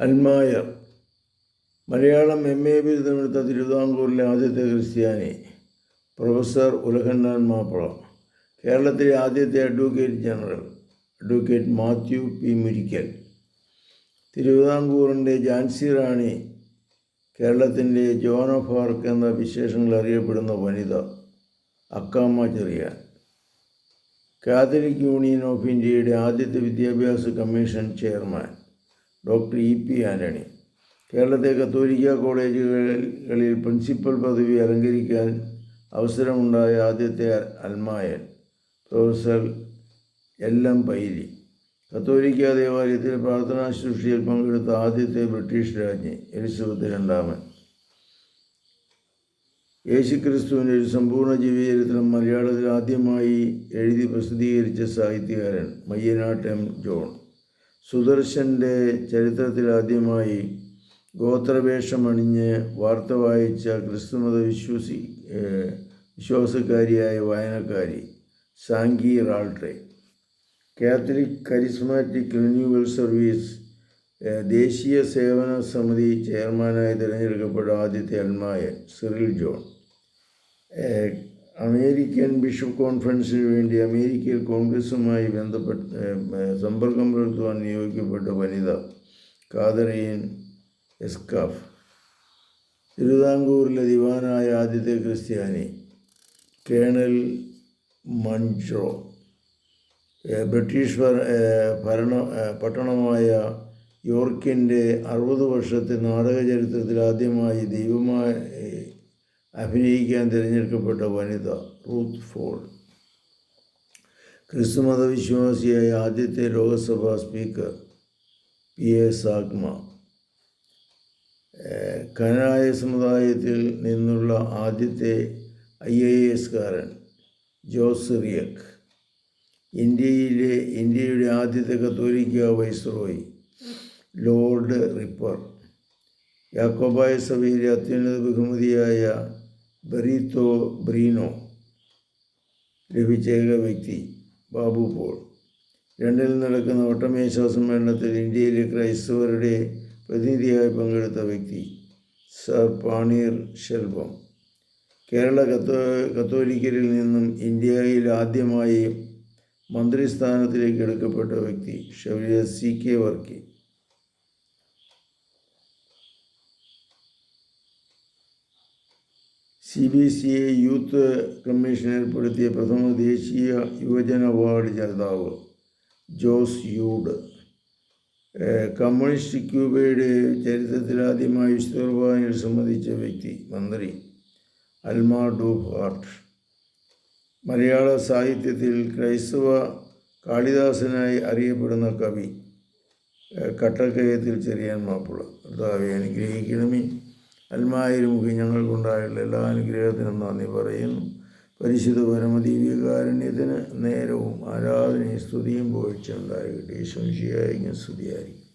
അൽമായർ Malayalam M A ബിരുദമെടുത്ത തിരുവിതാംകൂറിലെ ആദ്യത്തെ ക്രിസ്ത്യാനി. പ്രൊഫസർ ഉലഹന്നാൻ മാപ്പിള. കേരളത്തിലെ ആദ്യത്തെ advocate general advocate Mathew P Murickal. തിരുവിതാംകൂറിന്റെ ജാൻസി റാണി കേരളത്തിന്റെ ജോൺ ഓഫ് ആർക്ക് എന്ന വിശേഷങ്ങൾ അറിയപ്പെടുന്ന വനിത Akkamma Cherian. Catholic union of ഇന്ത്യയുടെ ആദ്യത്തെ വിദ്യാഭ്യാസ commission chairman. Doctor E P Antony കേരളത്തെ കത്തോലിക്ക കോളേജുകളിൽ പ്രിൻസിപ്പൽ പദവി അലങ്കരിക്കാൻ അവസരമുണ്ടായ ആദ്യത്തെ അൽമായൻ പ്രൊഫസർ എൽ എം പൈലി. കത്തോലിക്ക ദേവാലയത്തിൽ പ്രാർത്ഥനാ ശുശ്രൂഷയിൽ പങ്കെടുത്ത ആദ്യത്തെ ബ്രിട്ടീഷ് രാജ്ഞി എലിസബത്ത് രണ്ടാമൻ. യേശുക്രിസ്തുവിന്റെ ഒരു സമ്പൂർണ ജീവചരിത്രം മലയാളത്തിൽ ആദ്യമായി എഴുതി പ്രസിദ്ധീകരിച്ച സാഹിത്യകാരൻ മയ്യനാട്ടം ജോൺ. സുദർശന്റെ ചരിത്രത്തിൽ ആദ്യമായി ഗോത്രവേഷമണിഞ്ഞ് വാർത്ത വായിച്ച ക്രിസ്തുമത വിശ്വസി വിശ്വാസക്കാരിയായ വായനക്കാരി സാങ്കി റാൾട്രെ. കാത്തലിക് കരിസ്മാറ്റിക് റിന്യൂവൽ സർവീസ് ദേശീയ സേവന സമിതി ചെയർമാനായി തിരഞ്ഞെടുക്കപ്പെട്ട ആദ്യത്തെ അന്മായ സിറിൽ ജോൺ. അമേരിക്കൻ ബിഷപ്പ് കോൺഫറൻസിന് വേണ്ടി അമേരിക്കയിൽ കോൺഗ്രസുമായി ബന്ധപ്പെട്ട് സമ്പർക്കം പുലർത്തുവാൻ നിയോഗിക്കപ്പെട്ട വനിത കാതറീൻ എസ്കാഫ് തിരുവിതാംകൂറിലെ ദിവാനായ ആദ്യത്തെ ക്രിസ്ത്യാനി കേണൽ മൺഷോ ബ്രിട്ടീഷ് ഭരണ പട്ടണമായ യോർക്കിന്റെ അറുപത് വർഷത്തെ നാടക ചരിത്രത്തിൽ ആദ്യമായി ദൈവമായി അഭിനയിക്കാൻ തിരഞ്ഞെടുക്കപ്പെട്ട വനിത റൂത്ത് ഫോൾ ക്രിസ്തുമത വിശ്വാസിയായ ആദ്യത്തെ ലോകസഭാ സ്പീക്കർ പി എ സാഗ്മ. കനായ സമുദായത്തിൽ നിന്നുള്ള ആദ്യത്തെ ഐ എ എസ്കാരൻ ജോസ് റിയക്. ഇന്ത്യയിലെ ഇന്ത്യയുടെ ആദ്യത്തെ കത്തോലിക്ക വൈസ്രോയി ലോർഡ് റിപ്പർ. യാക്കോബായ സഭയിലെ അത്യുന്നത ബഹുമതിയായ ബെറീത്തോ ബ്രീനോ ലഭിച്ച ഏക വ്യക്തി ബാബു പോൾ. ലണ്ടനിൽ നടക്കുന്ന ഒട്ടമേശ സമ്മേളനത്തിൽ ഇന്ത്യയിലെ ക്രൈസ്തവരുടെ പ്രതിനിധിയായി പങ്കെടുത്ത വ്യക്തി സർ പാണീർ ശെൽവം കേരള കത്തോ കത്തോലിക്കരിൽ നിന്നും ഇന്ത്യയിൽ ആദ്യമായി മന്ത്രിസ്ഥാനത്തിലേക്ക് എടുക്കപ്പെട്ട വ്യക്തി ഷൗര്യ C K Varkey. C B C A youth commission ഏർപ്പെടുത്തിയ പ്രഥമ ദേശീയ യുവജന അവാർഡ് ജേതാവ് ജോസ് യൂഡ്. കമ്മ്യൂണിസ്റ്റ് ക്യൂബയുടെ ചരിത്രത്തിൽ ആദ്യമായി വിശുദ്ധ കുർബാനയിൽ സംബന്ധിച്ച വ്യക്തി മന്ത്രി അൽമാ ഡു ഹാർട്ട് മലയാള സാഹിത്യത്തിൽ ക്രൈസ്തവ കാളിദാസനായി അറിയപ്പെടുന്ന കവി കട്ടക്കയത്തിൽ ചെറിയാൻ മാപ്പിള. കർത്താവെ അനുഗ്രഹിക്കണമേ. അൽമായിരുമുഖി ഞങ്ങൾക്കുണ്ടായുള്ള എല്ലാ അനുഗ്രഹത്തിനും നന്ദി പറയുന്നു. പരിശുദ്ധ പരമദീവികാരുണ്യത്തിന് നേരവും ആരാധനയും സ്തുതിയും പോഴ്ച ഉണ്ടാകട്ടെ ശംശിയായി സ്തുതിയായിരിക്കും.